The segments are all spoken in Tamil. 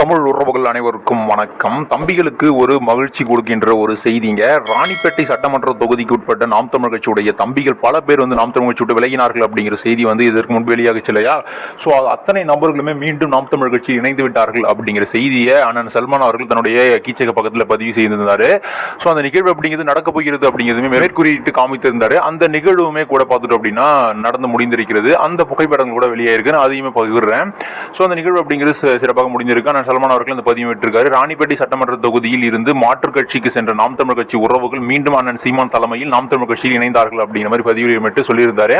தமிழ் உறவுகள் அனைவருக்கும் வணக்கம். தம்பிகளுக்கு ஒரு மகிழ்ச்சி கொடுக்கின்ற ஒரு செய்திங்க. ராணிப்பேட்டை சட்டமன்ற தொகுதிக்கு உட்பட்ட நாம் தமிழ் கட்சியுடைய தம்பிகள் பல பேர் வந்து நாம் தமிழ் கட்சி விலகினார்கள் அப்படிங்கிற செய்தி வந்து இதற்கு முன்பு வெளியாகச்சு இல்லையா? ஸோ அத்தனை நபர்களுமே மீண்டும் நாம் தமிழ் கட்சி இணைந்து விட்டார்கள் அப்படிங்கிற செய்தியை அண்ணன் சல்மான் அவர்கள் தன்னுடைய கீச்சக பக்கத்தில் பதிவு செய்திருந்தார். ஸோ அந்த நிகழ்வு அப்படிங்கிறது நடக்க போகிறது அப்படிங்கிறதுமே மேற்கூறிட்டு காமித்திருந்தார். அந்த நிகழ்வுமே கூட பார்த்துட்டோம் அப்படின்னா நடந்து முடிந்திருக்கிறது. அந்த புகைப்படங்கள் கூட வெளியே இருக்கு நான் அதையுமே பகிர்றேன். ஸோ அந்த நிகழ்வு அப்படிங்கிறது சிறப்பாக முடிஞ்சிருக்கு ஆனால் சல்மான் அவர்கள் இந்த பதிவு விட்டிருக்காரு. ராணிப்பேட்டை சட்டமன்ற தொகுதியில் இருந்து மாற்றுக் கட்சிக்கு சென்ற நாம் தமிழ் கட்சி உறவுகள் மீண்டும் அண்ணன் சீமான் தலைமையில் நாம் தமிழ் கட்சியில் இணைந்தார்கள் அப்படிங்கிற மாதிரி பதிவு விட்டு சொல்லியிருந்தாரு.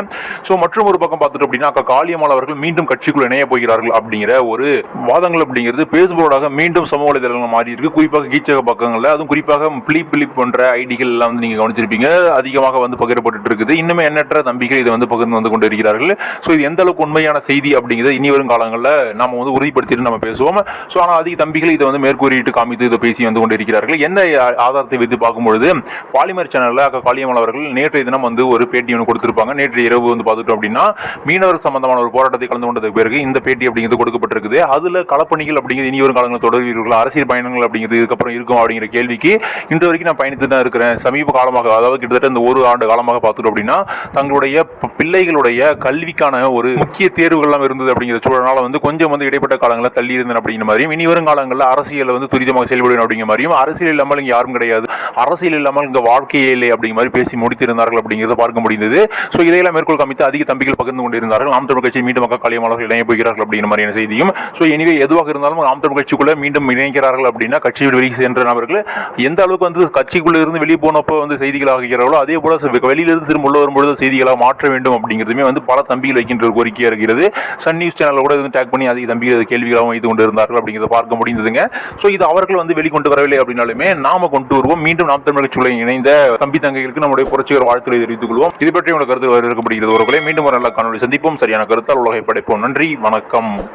ஸோ மற்றும் ஒரு பக்கம் பார்த்துட்டு அப்படின்னா அக்கா காளியம்மாள் அவர்கள் மீண்டும் கட்சிக்குள் இணைய போகிறார்கள் அப்படிங்கிற ஒரு வாதங்கள் அப்படிங்கிறது பேஸ்போர்டாக மீண்டும் சமூக வலைதளங்கள் மாறி இருக்கு. குறிப்பாக கீச்சக பக்கங்களில் அதுவும் குறிப்பாக பிலிப் பிளிப் போன்ற ஐடிகள் எல்லாம் வந்து நீங்கள் கவனிச்சிருப்பீங்க. அதிகமாக வந்து பகிரப்பட்டு இருக்குது. இன்னுமே எண்ணற்ற தம்பிகள் இதை வந்து பகிர்ந்து வந்து கொண்டு இருக்கிறார்கள். ஸோ இது எந்த அளவுக்கு உண்மையான செய்தி அப்படிங்கிறது இனி வரும் காலங்களில் நாம் வந்து உறுதிப்படுத்திட்டு நம்ம பேசுவோம். ஸோ ஆனால் அதிக தம்பிகள் இதை வந்து மேற்கூறிட்டு காமித்து இதை பேசி வந்து கொண்டு இருக்கிறார்கள் என்ன ஆதாரத்தை வைத்து பார்க்கும்பொழுது பாலிமர் சேனலில் அக்கா காளியம்மாள் அவர்கள் நேற்றைய தினம் வந்து ஒரு பேட்டி ஒன்று கொடுத்துருப்பாங்க. நேற்று இரவு வந்து பார்த்துட்டோம் அப்படின்னா மீனவர் சம்பந்தமான ஒரு போராட்டத்தை கலந்து கொண்டதுக்கு பிறகு இந்த பேட்டி அப்படிங்கிறது கொடுக்கப்பட்டிருக்குது. அதில் களப்பணிகள் அப்படிங்கிறது இனி வரும் காலங்களில் தொடர்கிறீர்கள்? அரசியல் பயணங்கள் அப்படிங்கிறது இதுக்கப்புறம் இருக்கும் அப்படிங்கிற கேள்விக்கு இன்று வரைக்கும் நான் பயணித்து தான் இருக்கிறேன். சமீப காலமாக அதாவது கிட்டத்தட்ட இந்த ஒரு ஆண்டு காலமாக பார்த்துட்டோம் அப்படின்னா தங்களுடைய ப- பிள்ளைகளுடைய கல்விக்கான ஒரு முக்கிய தேர்வுகள்லாம் இருந்தது அப்படிங்கிற சூழலால் வந்து கொஞ்சம் வந்து இடைப்பட்ட காலங்களில் தள்ளி இருந்தேன் அப்படிங்கிற மாதிரி மாதிரியும் இனி வரும் காலங்களில் அரசியல் வந்து துரிதமாக செயல்படும் அப்படிங்கிற மாதிரியும் அரசியல் இல்லாமல் இங்கே யாரும் கிடையாது. அரசியல் இல்லாமல் இங்கே வாழ்க்கையே இல்லை அப்படிங்கிற மாதிரி பேசி முடித்திருந்தார்கள் அப்படிங்கிறத பார்க்க முடிந்தது. ஸோ இதையெல்லாம் மேற்கோள் காமித்து அதிக தம்பிகள் பகிர்ந்து கொண்டிருந்தார்கள். நாம் தமிழ் கட்சி மீண்டும் மக்கள் காலியமாளர்கள் இணைய போகிறார்கள் அப்படிங்கிற மாதிரியான செய்தியும். ஸோ எனவே எதுவாக இருந்தாலும் நாம் தமிழ் கட்சிக்குள்ளே மீண்டும் இணைக்கிறார்கள் அப்படின்னா கட்சி விட்டு வெளியே சென்ற நபர்கள் எந்த அளவுக்கு வந்து கட்சிக்குள்ளே இருந்து வெளியே போனப்போ வந்து செய்திகள் ஆகிறார்களோ அதே போல வெளியிலிருந்து திரும்ப உள்ள வரும்பொழுது செய்திகளாக மாற்ற வேண்டும் அப்படிங்கிறதுமே வந்து பல தம்பிகள் வைக்கின்ற ஒரு கோரிக்கையாக இருக்கிறது. சன் நியூஸ் சேனலில் கூட இது டேக் பண்ணி அதிக தம்பிகள் கேள்விகளாகவும் வைத்து கொண்டு இருந்தார்கள் அப்படிங்கிறத பார்க்க முடிந்ததுங்க. ஸோ இது அவர்கள் வந்து வெளிக்கொண்டு வரவில்லை அப்படின்னாலுமே நாம கொண்டு வருவோம். மீண்டும் நாம் தமிழ் கட்சியுள்ள இணைந்த தம்பி தங்கைகளுக்கு நம்முடைய புரட்சிகர வாழ்த்துக்களை தெரிவித்துக் கொள்வோம். இது பற்றி உங்கள் கருத்து வரவேற்கப்படுகிறது ஒருவர்களே மீண்டும் ஒரு நல்ல காணொலி சந்திப்போம். சரியான கருத்தால் உலகை படைப்போம். நன்றி. வணக்கம்.